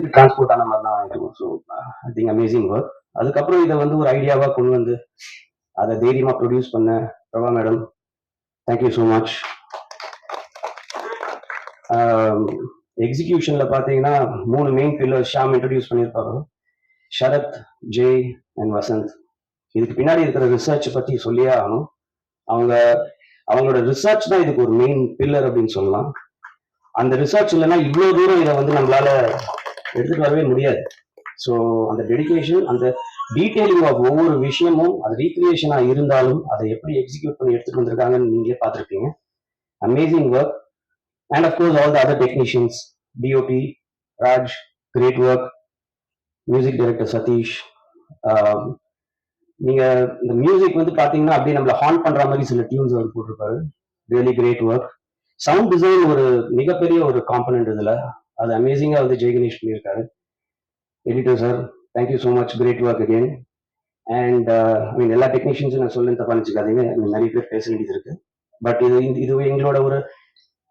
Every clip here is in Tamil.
இடத்துக்கு டிரான்ஸ்போர்ட் ஆன மாதிரி தான் இருக்கும் so I think amazing work அதுக்கப்புறம் இதை வந்து ஒரு ஐடியாவா கொண்டு வந்து அதை தைரியமா ப்ரொடியூஸ் பண்ண Prabha madam thank you so much எக்ஸிகியூஷன்ல பாத்தீங்கன்னா மூணு மெயின் பில்லர் ஷாம் இன்ட்ரடியூஸ் பண்ணியிருப்பாங்க ஷரத் ஜெய் அண்ட் வசந்த். இதுக்கு பின்னாடி இருக்கிற ரிசர்ச் பத்தி சொல்லியே ஆகணும். அவங்க அவங்களோட ரிசர்ச் தான் இதுக்கு ஒரு மெயின் பில்லர் அப்படின்னு சொல்லலாம். அந்த ரிசர்ச் இல்லைன்னா இவ்வளோ தூரம் இதை வந்து நம்மளால எடுத்துட்டு வரவே முடியாது. ஸோ அந்த டெடிகேஷன் அந்த டீட்டெயிலிங் ஆஃப் ஒவ்வொரு விஷயமும் அது ரீக்ரியேஷனாக இருந்தாலும் அதை எப்படி எக்ஸிக்யூட் பண்ணி எடுத்துட்டு வந்திருக்காங்கன்னு நீங்களே பார்த்துருப்பீங்க. Amazing work and of course all the other technicians DOP Raj great work music director Sathish நீங்கள் நீங்க இந்த மியூசிக் வந்து பாத்தீங்கன்னா அப்படியே நம்மள ஹான் பண்ற மாதிரி சில டியூன்ஸ் அவர் போட்டிருப்பாரு. Really great work sound design ஒரு மிகப்பெரிய ஒரு காம்பனன்ட் இதுல. அது அமேசிங்காக வந்து ஜெய்கணேஷ் பண்ணியிருக்காரு. Editor sir thank you so much great work again and I mean எல்லா டெக்னீஷியன்ஸும் நான் சொல்ல தப்பா நினச்சிக்காதீங்க. நிறைய பேர் பேச வேண்டியது இருக்கு. பட் இது இது எங்களோட ஒரு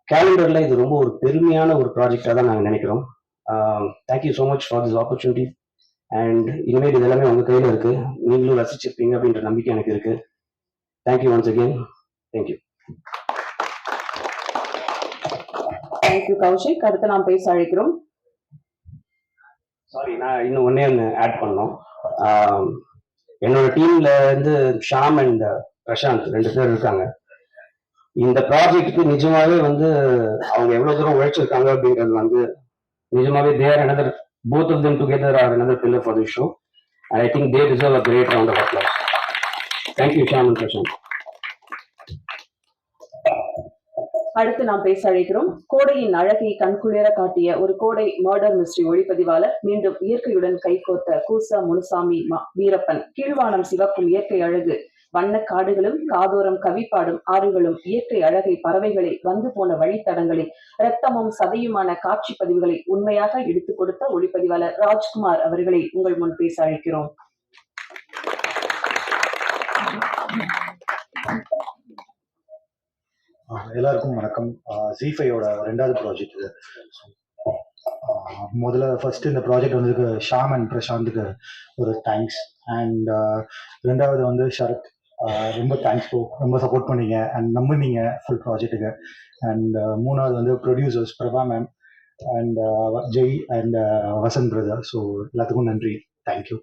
கேலண்டரில் இது ரொம்ப ஒரு பெருமையான ஒரு ப்ராஜெக்டாக தான் நாங்கள் நினைக்கிறோம். Thank you so much for this opportunity and இனிமேல் இது எல்லாமே உங்கள் கையில் இருக்கு. நீங்களும் ரசிச்சிருப்பீங்க அப்படின்ற நம்பிக்கை எனக்கு இருக்கு. Thank you once again thank you thank you Kaushik அடுத்து நாம் பேச அழைக்கிறோம். சாரி நான் இன்னும் ஒன்னே ஒன்று ஆட் பண்ணோம் என்னோட டீம்ல இருந்து ஷாம் அண்ட் பிரசாந்த் ரெண்டு பேர் இருக்காங்க. இந்த ப்ராஜெக்ட்டுக்கு நிஜமாவே வந்து அவங்க எவ்வளவு தூரம் உழைச்சிருக்காங்க அப்படின்றது வந்து நிஜமாவே they're another both of them together are another pillar for the show I think they deserve a great round of applause thank you Sham and Prashanth அடுத்து நாம் பேச அழைக்கிறோம் கோடையின் அழகை கண்குளிர காட்டிய ஒரு கோடை மர்டர் மிஸ்ட்ரி ஒளிப்பதிவாளர் மீண்டும் இயற்கையுடன் கைகோத்த கூசா முனுசாமி மா- வீரப்பன். கீழ்வானம் சிவக்கும் இயற்கை அழகு. வண்ண காடுகளும் காதோரம் கவிப்பாடும் ஆறுகளும் இயற்கை அழகை பறவைகளை வந்து போன வழித்தடங்களை ரத்தமும் சதையுமான காட்சி பதிவுகளை உண்மையாக எடுத்துக் கொடுத்த ஒளிப்பதிவாளர் ராஜ்குமார் அவர்களை உங்கள் முன் பேச அழைக்கிறோம். எல்லாருக்கும் வணக்கம். ஜிஃபையோட ரெண்டாவது ப்ராஜெக்ட் இது. முதல்ல ஃபர்ஸ்ட் இந்த ப்ராஜெக்ட் வந்ததுக்கு ஷாம் அண்ட் பிரசாந்துக்கு ஒரு தேங்க்ஸ் அண்ட் ரெண்டாவது வந்து ஷரத் ரொம்ப தேங்க்ஸ் ஃபோ ரொம்ப சப்போர்ட் பண்ணீங்க அண்ட் நம்புனீங்க ஃபுல் ப்ராஜெக்ட்டுக்கு அண்ட் மூணாவது வந்து producers Prabha ma'am and Jai and Vasanth brother so எல்லாத்துக்கும் நன்றி. Thank you